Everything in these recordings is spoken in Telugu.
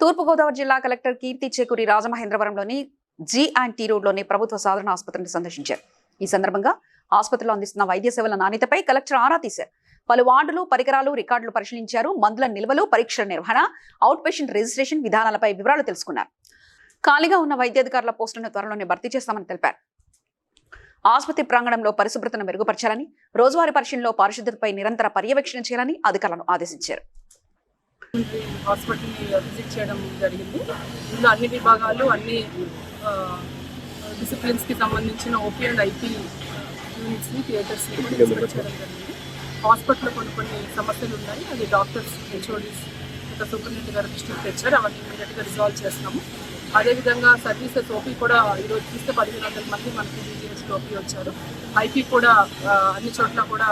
తూర్పుగోదావరి జిల్లా కలెక్టర్ కీర్తి చేకూరి రాజమహేంద్రవరంలోని జీ అండ్ టీ రోడ్లోని ప్రభుత్వ సాధారణ ఆసుపత్రిని సందర్శించారు. ఈ సందర్భంగా ఆసుపత్రిలో అందిస్తున్న వైద్య సేవల నాణ్యతపై కలెక్టర్ ఆరా తీశారు. పలు వార్డులు పరికరాలు రికార్డులు పరిశీలించారు. మందుల నిల్వలు పరీక్షల నిర్వహణ అవుట్ పేషెంట్ రిజిస్ట్రేషన్ విధానాలపై వివరాలు తెలుసుకున్నారు. ఖాళీగా ఉన్న వైద్యాధికారుల పోస్టులను త్వరలోనే భర్తీ చేస్తామని తెలిపారు. ఆసుపత్రి ప్రాంగణంలో పరిశుభ్రతను మెరుగుపరచాలని రోజువారీ పరిశీలనలో పారిశుద్ధ్యతపై నిరంతర పర్యవేక్షణ చేయాలని అధికారులను ఆదేశించారు. హాస్పిటల్ని విజిట్ చేయడం జరిగింది. ఇందులో అన్ని విభాగాలు అన్ని డిసిప్లిన్స్కి సంబంధించిన ఓపీ అండ్ ఐపీ యూనిట్స్ని థియేటర్స్ని కూడా విజిట్ చేయడం జరిగింది. హాస్పిటల్లో కొన్ని కొన్ని సమస్యలు ఉన్నాయి. అది డాక్టర్స్ హెచ్ఓడీస్ ఇంకా సూపరింటెండెంట్ గారి దృష్టికి తెచ్చారు అవన్నీ ఇమీడియట్గా రిజాల్వ్ చేస్తున్నాము అదేవిధంగా సర్వీసెస్ ఓపీ కూడా ఈరోజు చూస్తే పదిహేను వందల మంది మనకి డీజీఎస్కి ఓపీ వచ్చారు. ఐపీ కూడా అన్ని చోట్ల కూడా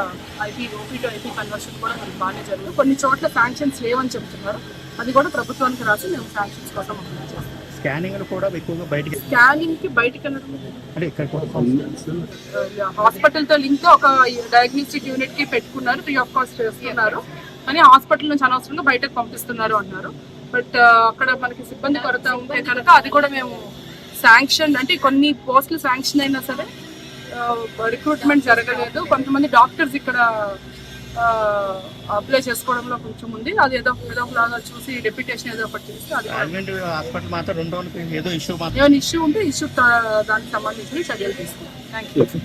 IP OP to IP conversion కూడా మనకి బాగానే జరిగింది. కొన్ని చోట్ల శాంక్షన్స్ లేవని చెబుతున్నారు అది కూడా ప్రభుత్వానికి రాసి మేము శాంక్షన్స్ కోసం అప్లై చేస్తాం. స్కానింగ్ కూడా ఎక్కువగా బయటికి స్కానింగ్కి బయటకు వెళ్ళడం అంటే ఇక్కడ కూడా హాస్పిటల్తో లింక్ ఒక డయాగ్నోస్టిక్ యూనిట్కి పెట్టుకున్నారు. ఫ్రీ ఆఫ్ కాస్ట్ చేస్తున్నారు. కానీ హాస్పిటల్ నుంచి అనవసరంగా బయటకు పంపిస్తున్నారు అన్నారు. బట్ అక్కడ మనకి సిబ్బంది కొరత ఉంటే కనుక అది కూడా మేము శాంక్షన్ అంటే కొన్ని పోస్టులు శాంక్షన్ అయినా సరే రిక్రూట్మెంట్ జరగలేదు. కొంతమంది డాక్టర్స్ ఇక్కడ అప్లై చేసుకోవడంలో కొంచెం ఉంది. అది ఏదో ఏదో ఒకలాగా చూసి డెప్యుటేషన్ ఏదో ఒకటి చేసి అది కూడా రాజమండ్రి హాస్పిటల్ మాత్రం రెండు రోజులకి ఏదో ఇష్యూ మాత్రం ఏమైనా ఇష్యూ ఉంటే ఇష్యూ దానికి సంబంధించిన చర్యలు తీసుకుంటాం. Thank you